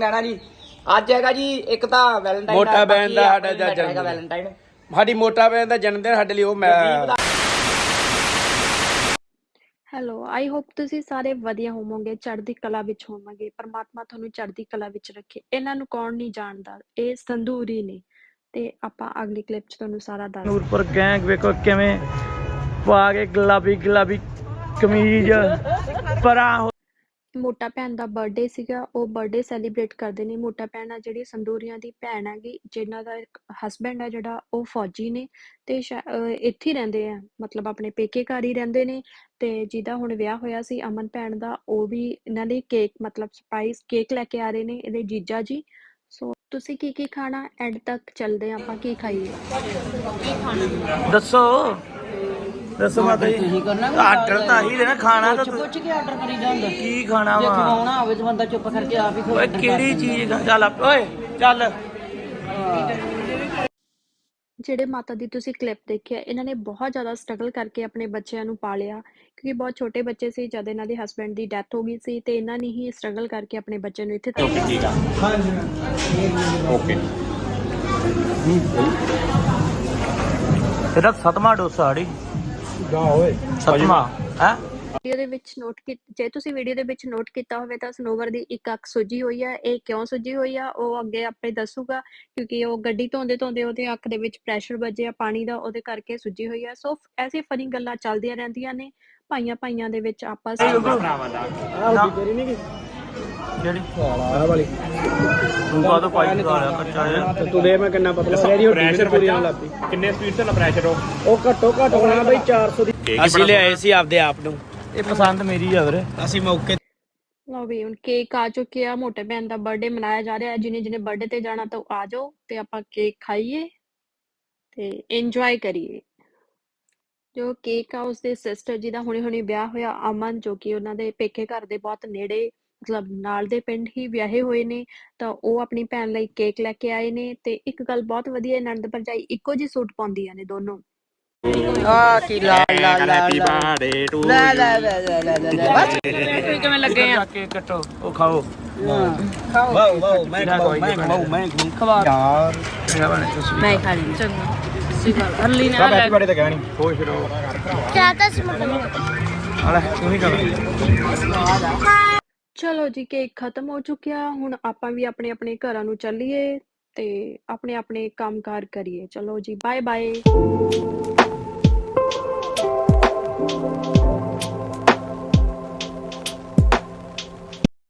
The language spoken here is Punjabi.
ਲੈਣਾ ਜੀ। ਅੱਜ ਹੈਗਾ ਜੀ ਇੱਕ ਤਾਂ ਵੈਲੈਂਟਾਈਨ ਮੋਟਾ ਬੈਨ ਦਾ ਸਾਡਾ ਜਨਮ ਹੈਗਾ ਦਿਨ। ਵੈਲੈਂਟਾਈਨ ਸਾਡੀ ਮੋਟਾ ਭੈਣ ਦਾ ਜਨਮ ਦਿਨ ਸਾਡੇ ਲਈ ਉਹ ਮੈਂ ਹੈਲੋ ਆਈ ਹੋਪ ਤੁਸੀਂ ਸਾਰੇ ਵਧੀਆ ਹੋਵੋਗੇ ਚੜ੍ਹਦੀ ਕਲਾ ਵਿੱਚ ਹੋਵੋਗੇ ਪਰਮਾਤਮਾ ਤੁਹਾਨੂੰ ਚੜ੍ਹਦੀ ਕਲਾ ਵਿੱਚ ਰੱਖੇ। ਇਹਨਾਂ ਨੂੰ ਕੌਣ ਨਹੀਂ ਜਾਣਦਾ ਇਹ ਸੰਧੂਰੀ ਨੇ। ਤੇ ਆਪਾਂ ਅਗਲੀ ਕਲਿੱਪ 'ਚ ਤੁਹਾਨੂੰ ਸਾਰਾ ਦੱਸ ਨੂਰਪੁਰ ਗੈਂਗ ਵੇਖੋ ਕਿਵੇਂ ਪਾ ਕੇ ਗੁਲਾਬੀ ਗੁਲਾਬੀ ਕਮੀਜ਼ ਪਰਾਂ ਹੋ- ਮੋਟਾ ਭੈਣ ਦਾ ਬਰਥਡੇ ਸੀਗਾ, ਉਹ ਬਰਥਡੇ ਸੈਲੀਬ੍ਰੇਟ ਕਰਦੇ ਨੇ ਮੋਟਾ ਭੈਣ ਆ ਜਿਹੜੀ ਸੰਦੂਰੀਆਂ ਦੀ ਭੈਣ ਹੈਗੀ ਜਿਨ੍ਹਾਂ ਦਾ ਇੱਕ ਹਸਬੈਂਡ ਹੈ ਜਿਹੜਾ, ਉਹ ਫੌਜੀ ਨੇ ਤੇ ਇੱਥੇ ਰਹਿੰਦੇ ਆ, ਮਤਲਬ ਆਪਣੇ ਪੇਕੇ ਘਰ ਹੀ ਰਹਿੰਦੇ ਨੇ ਤੇ ਜਿਹਦਾ ਹੁਣ ਵਿਆਹ ਹੋਇਆ ਸੀ ਅਮਨ ਭੈਣ ਦਾ, ਉਹ ਵੀ ਇਹਨਾਂ ਲਈ ਕੇਕ ਮਤਲਬ ਸਰਪ੍ਰਾਈਜ਼ ਕੇਕ ਲੈ ਕੇ ਆ ਰਹੇ ਨੇ ਇਹਦੇ ਜੀਜਾ ਜੀ। ਸੋ ਤੁਸੀਂ ਕੀ ਕੀ ਖਾਣਾ ਐਂਡ ਤੱਕ ਚੱਲਦੇ ਆ ਆਪਾਂ, ਕੀ ਖਾਈਏ? ਦੱਸੋ। ਦੱਸੋ ਮਾਤਾ ਜੀ। ਆਰਡਰ ਤਾਂ ਹੀ ਦੇਣਾ ਖਾਣਾ ਤਾਂ ਪੁੱਛ ਕੇ ਆਰਡਰ ਕਰੀ ਜਾਂਦਾ ਕੀ ਖਾਣਾ ਜੇ ਵਾ? ਖਵਾਉਣਾ ਹੋਵੇ ਤਾਂ ਬੰਦਾ ਚੁੱਪ ਕਰਕੇ ਆਪ ਹੀ ਓਏ ਕਿਹੜੀ ਚੀਜ਼ ਖਾ- ਚੱਲ ਆ- ਓਏ ਚੱਲ। ਜਿਹੜੇ ਮਾਤਾ ਦੀ ਤੁਸੀਂ ਕਲਿੱਪ ਦੇਖਿਆ ਇਹਨਾਂ ਨੇ ਬਹੁਤ ਜ਼ਿਆਦਾ ਸਟਰਗਲ ਕਰਕੇ ਆਪਣੇ ਬੱਚਿਆਂ ਨੂੰ ਪਾਲਿਆ। ਕਿਉਂਕਿ ਬਹੁਤ ਛੋਟੇ ਬੱਚੇ ਸੀ ਜਦ ਇਹਨਾਂ ਦੇ ਹਸਬੈਂਡ ਦੀ ਡੈਥ ਹੋ ਗਈ ਸੀ ਤੇ ਇਹਨਾਂ ਨੇ ਹੀ ਸਟਰਗਲ ਕਰਕੇ ਆਪਣੇ ਬੱਚੇ ਨੂੰ ਇੱਥੇ ਤੱਕ ਠੀਕ ਆ ਓਕੇ। ਇਹਦਾ ਸਤਵਾਂ ਡੋਸਾ ਆੜੀ ਜਾ ਓਏ ਸਤਵਾਂ ਹੈ? ਵੀਡੀਓ ਦੇ ਵਿੱਚ ਨੋਟ ਕੀ ਜੇ ਤੁਸੀਂ ਵੀਡੀਓ ਦੇ ਵਿੱਚ ਨੋਟ ਕੀਤਾ ਹੋਵੇ ਤਾਂ ਸਨੋਵਰ ਦੀ ਇੱਕ ਅੱਖ ਸੁੱਜੀ ਹੋਈ ਆ ਇਹ ਕਿਉਂ ਸੁੱਜੀ ਹੋਈ ਆ ਉਹ ਅੱਗੇ ਆਪੇ ਦੱਸੂਗਾ ਕਿਉਂਕਿ ਉਹ ਗੱਡੀ ਧੋਂਦੇ ਧੋਂਦੇ ਉਹਦੇ ਅੱਖ ਦੇ ਵਿੱਚ ਪ੍ਰੈਸ਼ਰ ਵੱਜਿਆ ਪਾਣੀ ਦਾ ਉਹਦੇ ਕਰਕੇ ਸੁੱਜੀ ਹੋਈ ਆ। ਸੋ ਐਸੀ ਫਨੀ ਗੱਲਾਂ ਚੱਲਦੀਆਂ ਰਹਿੰਦੀਆਂ ਨੇ ਭਾਈਆਂ ਭਾਈਆਂ ਦੇ ਵਿੱਚ ਆਪਸ ਜਿਹੜੀ ਆ ਵਾਲੀ। ਤੂੰ ਕਾ ਤੋਂ ਪਾਈ ਖਾ ਲਿਆ ਕੱਚਾ ਜਿਹਾ? ਤੇ ਤੂੰ ਦੇ ਮੈਂ ਕਿੰਨਾ ਪਤਲਾ। ਹੋ ਰਿਹਾ ਪ੍ਰੈਸ਼ਰ ਪੂਰੀ ਆਉਣ ਲੱਗ ਪਈ ਕਿੰਨੇ ਸਪੀਡ ਤੇ ਨਾ ਪ੍ਰੈਸ਼ਰ ਉਹ ਉਹ ਘੱਟੋ ਘੱਟ ਹੋਣਾ ਬਈ 400 ਦੀ। ਅਸੀਂ ਲਿਆਏ ਸੀ ਆਪਦੇ ਆਪ ਨੂੰ। ਇਹ ਪਸੰਦ ਮੇਰੀ ਆ ਵੀਰੇ। ਅਸੀਂ ਮੌਕੇ ਲਓ ਵੀ ਹੁਣ ਕੇਕ ਆ ਚੁੱਕਿਆ। ਮੋਟੇ ਭੈਣ ਦਾ ਬਰਥਡੇ ਮਨਾਇਆ ਜਾ ਰਿਹਾ। ਹੈ ਜਿਹਨੇ ਜਿਹਨੇ ਬਰਥਡੇ ਤੇ ਜਾਣਾ ਤਾਂ ਆ ਜਾਓ ਤੇ ਆਪਾਂ ਕੇਕ ਖਾਈਏ ਤੇ ਇੰਜੋਏ ਕਰੀਏ। ਜੋ ਕੇਕ ਆ ਉਸਦੇ ਸਿਸਟਰ ਜੀ ਦਾ ਹੁਣੇ ਹੁਣੇ ਵਿਆਹ ਹੋਇਆ। ਅਮਨ ਜੋ ਕਿ ਉਹਨਾਂ ਦੇ ਪੇਕੇ ਘਰ ਦੇ ਬਹੁਤ ਨੇੜੇ ਮਤਲਬ ਨਾਲ ਦੇ ਪਿੰਡ ਹੀ ਵਿਆਹੇ ਹੋਏ ਨੇ ਤਾਂ ਉਹ ਆਪਣੀ ਭੈਣ ਲਈ ਕੇਕ ਲੈ ਕੇ ਆਏ ਨੇ ਤੇ ਇੱਕ ਗੱਲ ਬਹੁਤ ਵਧੀਆ ਹੈ, ਨਣਦ ਭਰਜਾਈ ਇੱਕੋ ਜਿਹੀ ਸੂਟ ਪਾਉਂਦੀਆਂ ਨੇ ਦੋਨੋਂ। ਆ ਕੀ ਲਾ ਲਾ ਲਾ ਹੈਪੀ ਬਰਥਡੇ ਟੂ ਲੈ ਲੈ ਲੈ ਲੈ ਲੈ ਲੈ ਲੈ ਬਸ ਕਿਵੇਂ ਲੱਗੇ ਆ? ਕੇ ਕੱਟੋ ਉਹ ਖਾਓ। ਖਾਓ। ਵਾਓ ਵਾਓ ਮੈਂ ਮੈਂ ਵਾਓ ਮੈਂ ਖਵਾ ਯਾਰ ਮੈਂ ਖਾ ਲਈ ਚੰਗਾ ਸਿਖਾ ਹਰਲੀ ਨਾ ਸਭ ਹੈਪੀ ਬਰਥਡੇ ਤਾਂ ਕਹਿਣੀ। ਖੁਸ਼ ਰਹੋ। ਹਲੇ ਤੂੰ ਹੀ ਕਰ ਚਲੋ ਜੀ ਕੇਕ ਖਤਮ ਹੋ ਚੁੱਕਿਆ, ਹੁਣ ਆਪਾਂ ਵੀ ਆਪਣੇ ਆਪਣੇ ਘਰਾਂ ਨੂੰ ਚੱਲੀਏ ਤੇ ਆਪਣੇ ਆਪਣੇ ਕੰਮਕਾਰ ਕਰੀਏ। ਚਲੋ ਜੀ ਬਾਏ ਬਾਏ